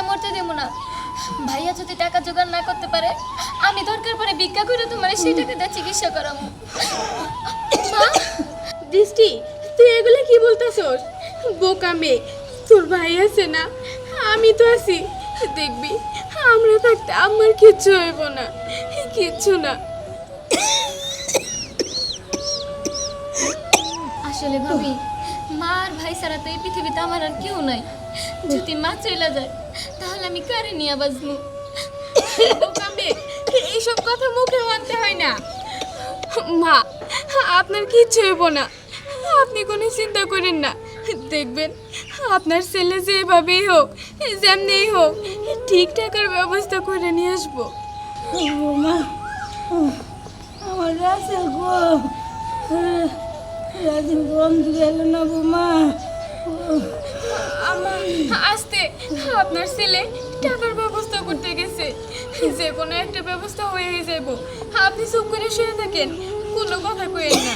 তোমারে মরতে দেবো না। ভাইয়া যদি টাকা জোগাড় না করতে পারে আমি দরকার পরে ভিক্ষা করে তোমার সেই টাকা দিয়ে চিকিৎসা করাবো। দৃষ্টি তুই এগুলো কি বলতেছস? বোকা মেয়ে তোর ভাই আছে না? আমি তো আছি। দেখবি আমরা থাকতে আমার কিচ্ছু হইব না। কিচ্ছু না। আসলে ভাবি মা আর ভাই ছাড়া তো এই পৃথিবীতে আমার আর কেউ নাই। যদি মা চলে যায় তাহলে আমি কারে নিয়ে বোকা এইসব কথা মুখে মানতে হয় না। মা, আপনার কিচ্ছু হইব না। আপনি কোনো চিন্তা করেন না। দেখবেন, আপনার ছেলে যেভাবেই হোক, যেমনিই হোক, ঠিক টাকার ব্যবস্থা করে নিয়ে আসব। বৌমা আমার গেল না বৌমা আসতে। আপনার ছেলে টাকার ব্যবস্থা করতে গেছে। যে কোনো একটা ব্যবস্থা হয়ে যাব আপনি চুপ করে শুয়ে থাকেন। কোনো কথা কইেন না।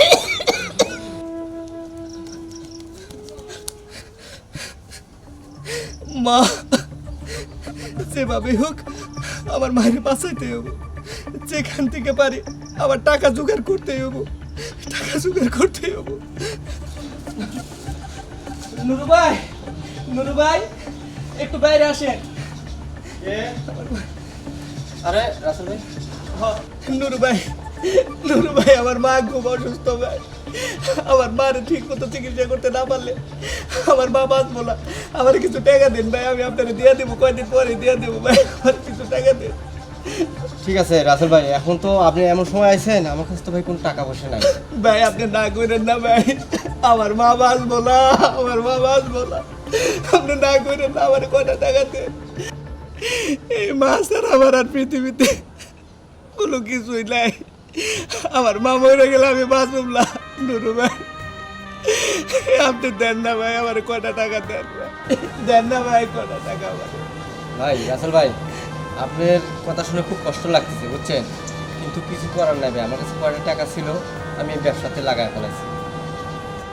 মা যেভাবে হোক আমার মায়ের বাঁচাইতে হব যেখান থেকে পারি আমার টাকা জোগাড় করতে হব টাকা জোগাড় করতে হব নুরু ভাই! নুরু ভাই একটু বাইরে আসেন। আরে রাসেল ভাই। নুরু ভাই নুরু ভাই আমার মা খুব অসুস্থ ভাই। আমার মারে ঠিক মতো চিকিৎসা করতে না পারলে আমার মা বাঁচবো না। আমার কিছু টাকা দিন ভাই আমি আপনাকে দিয়ে দেবো কয়দিন পরে দিয়ে দেবো ভাই আমার কিছু টাকা দিন। ঠিক আছে রাসেল ভাই এখন তো আপনি এমন সময় আইছেন আমার কাছে তো ভাই কোনো টাকা পয়সা নাই। ভাই আপনি না করেন না ভাই আমার মা বাঁচবো না আমার মা বাঁচবো না। আপনি না করেন না আমার কয়টা টাকা দেন এই মা স্যার আমার আর পৃথিবীতে কোনো কিছুই নাই। আমার মা মরে গেলে আমি বাঁচব না। নুরু ভাই আপনি দেন না ভাই আমার কয়টা টাকা দেন ভাই? দেন না ভাই কয়টা টাকা আমার? ভাই রাসেল ভাই আপনার কথা শুনে খুব কষ্ট লাগতেছে বুঝছেন? কিন্তু কিছু করার নাই ভাই আমার কাছে কয়টা টাকা ছিল আমি ব্যবসাতে লাগাই ফেলাইছি।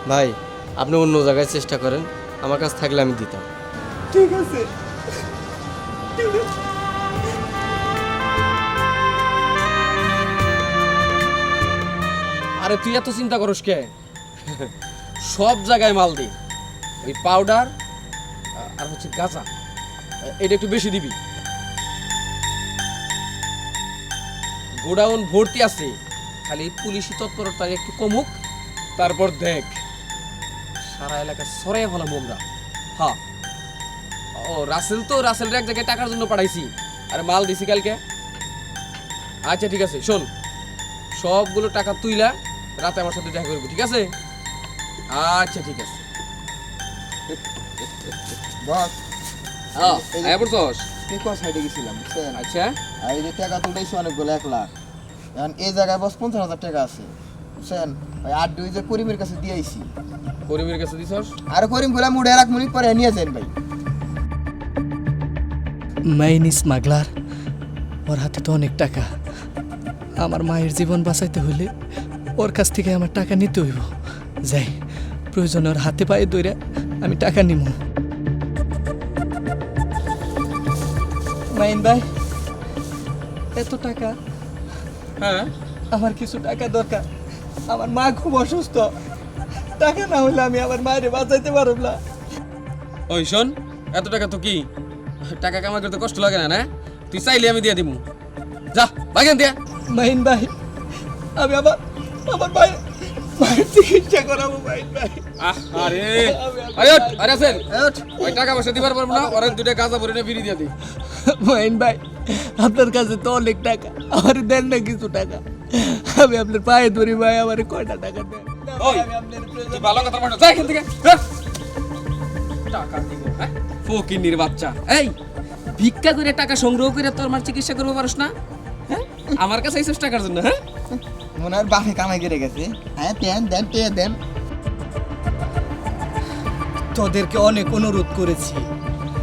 ভাই আপনি অন্য জায়গায় চেষ্টা করেন আমার কাছে থাকলে আমি দিতাম। ঠিক আছে। আরে তুই এত চিন্তা করস কে? সব জায়গায় মাল দি। ওই পাউডার আর হচ্ছে গাঁজা। এটা একটু বেশি দিবি। গোডাউন ভর্তি আছে। খালি পুলিশি তৎপরতা একটু কমুক তারপর দেখ। সারা এলাকা সরাই হলাম আমরা। হ্যাঁ ও রাসেল তো রাসেলের এক জায়গায় টাকার জন্য পাঠাইছি। আরে মাল দিছি কালকে। আচ্ছা ঠিক আছে শোন। সবগুলো টাকা তুইলা রাতে আমার সাথে দেখা করবি ঠিক আছে? আচ্ছা ঠিক আছে। বস। হ্যাঁ আয়া পড়ছস? কোন সাইডে গেছিলাম বুঝছেন? আচ্ছা। আর এই যে টাকা তুলেছি অনেকগুলো এক লাখ। এখন এই জায়গায় বস পঞ্চাশ হাজার টাকা আছে বুঝছেন? আট দুই যে করিমের কাছে দিয়ে আইছি করিমের কাছে দিছস? আর করিমগুলা মুড়ে এক মিনিট পরে নিয়ে যান ভাই। মাইন স্মাগলার ওর হাতে তো অনেক টাকা। আমার মায়ের জীবন বাঁচাইতে হলে ওর কাছ থেকে আমার টাকা নিতে হইব। যাই প্রয়োজনে ওর হাতে পায়ে দইরা আমি টাকা নিব মাইন ভাই এত টাকা? হ্যাঁ? আমার কিছু টাকা দরকার। আমার মা খুব অসুস্থ। টাকা না হলে আমি আমার মায়ের বাঁচাইতে পারব না। ওই শোন এত টাকা তো কি? টাকা কামাই করতে কষ্ট লাগে না না? তুই চাইলে আমি দিয়ে দিমু। যা বাগেন দিয়া মাইন ভাই আমি আবার আমার মায়ের মায়ের চিকিৎসা করাবো মাইন ভাই। আরে। আরে ওঠ, আরে ওই টাকা পয়সা দিবার পারব না ওরা দুটা গাঁজা ভরে না ফিরিয়ে দিয়ে দিই মাইন ভাই আপনার কাছে তো অনেক টাকা আমার দেন না কিছু টাকা। আমি আপনার পায়ে ধরি ভাই আমার কয়টা টাকা দেন? ভাই, তোদেরকে অনেক অনুরোধ করেছি,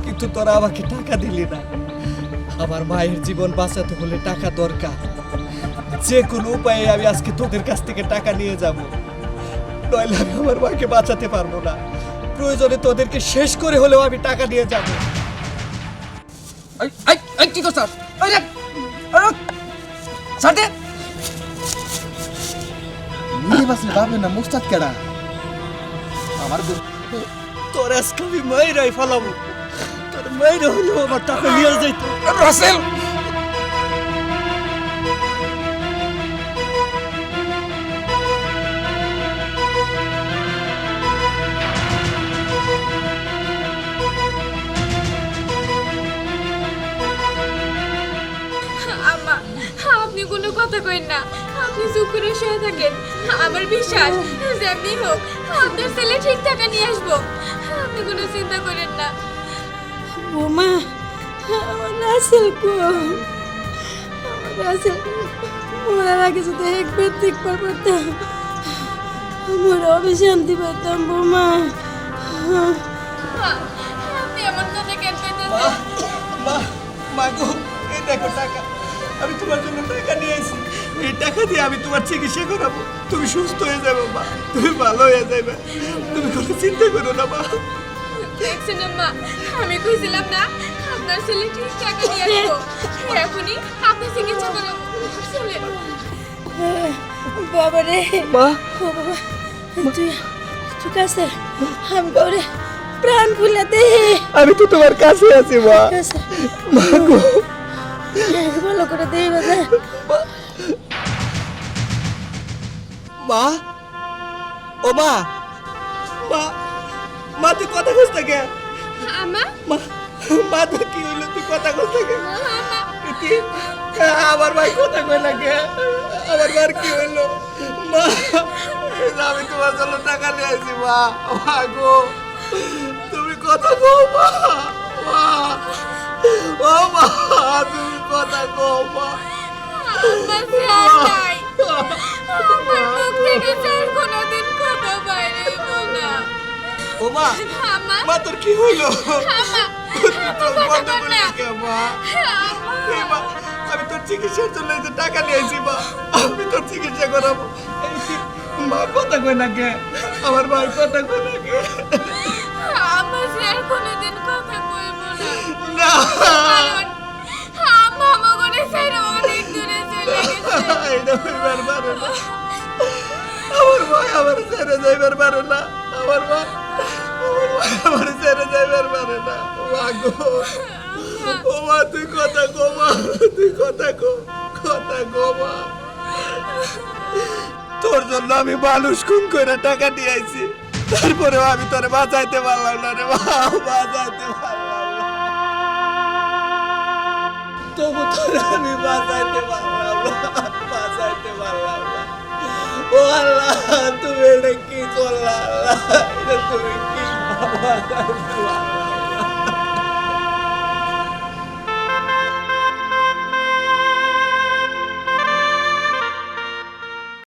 কিন্তু তোরা আমাকে টাকা দিলি না। আমার মায়ের জীবন বাঁচাতে হলে টাকা দরকার। যে কোনো উপায়ে আমি আজকে তোদের কাছ থেকে টাকা নিয়ে যাব। নইলে আমি আমার মাকে বাঁচাতে পারব না। প্রয়োজনে তোদেরকে শেষ করে হলেও আমি টাকা নিয়ে যাব। কি আরে সাথে নিয়ে বাসলে ভাবলেন না মুস্তাদ কেডা? আমার তোর আজকে আমি মাইরাই ফেলাবো। তোর মাইরা হলো আমার টাকা নিয়ে যাইতো। রাসেল! কথা কইন না। আপনি চুপ করে থাকেন। আমার বিশ্বাস, যেমনি হোক, আপনার ছেলে ঠিক টাকা নিয়ে আসব। আপনি কোনো চিন্তা করেন না। বৌমা আমার রাসেল কো আমার রাসেল মরার আগে যদি একবার দেখবার পারতাম, আমার অবিশান্তি পেতাম বৌমা টাকা দিয়ে আমি তোমার চিকিৎসা করাবো। তুমি সুস্থ হয়ে যাবে মা। তুমি ভালো হয়ে যাবে। তুমি কোনো চিন্তা করো না মা। দেখছেন আম্মা আমি কইছিলাম না আপনার ছেলে ঠিক টাকা নিয়ে আসব। এখনই আপনার চিকিৎসা করাবো। বাবা রে। মা। বাবা তুই ঠিক আছে আমি বাবারে প্রাণ খুলে দে আমি তো তোমার কাছে আছি মা। মা গো। ভালো করে দে বাবা। মা? ও মা? মা মা তুই কথা কস থাকে আম্মা মা। মা তো কি হইল? তুই কথা কস থাকে কি? আমার ভাই কথা কই লাগে আমার ভাই কি হইল? মা আমি তোমার জন্য টাকা নিয়ে আসি মা। মা গো তুমি কথা কো মা। মা ও মা তুমি কথা কো মা। আমার নাই। আমার ও মা মা তোর কি আমি তোর চিকিৎসার জন্য এই যে টাকা নিয়েছি মা। আমি তোর চিকিৎসা করাবো। মা কথা কই না কে? আমার ভাই কথা কই না কে? আমার স্যার কোনোদিন কথা কইব না। না। আমার ছেড়ে যাইবার না। আমার ভাই আমার ছেড়ে যাইবার না। মা গো, ও মা, তুই কথা কো মা, তুই কথা কো কথা কো মা। তোর জন্য আমি মানুষ খুন করে টাকা নিয়ে আইছি। তারপরেও আমি তোর বাঁচাইতে পারলাম না রে মা, বাঁচাইতে পারলাম না। তবু তোর আমি বাঁচাইতে পারলাম না, বাঁচাইতে ও আল্লাহ তুমি এটা কি করলা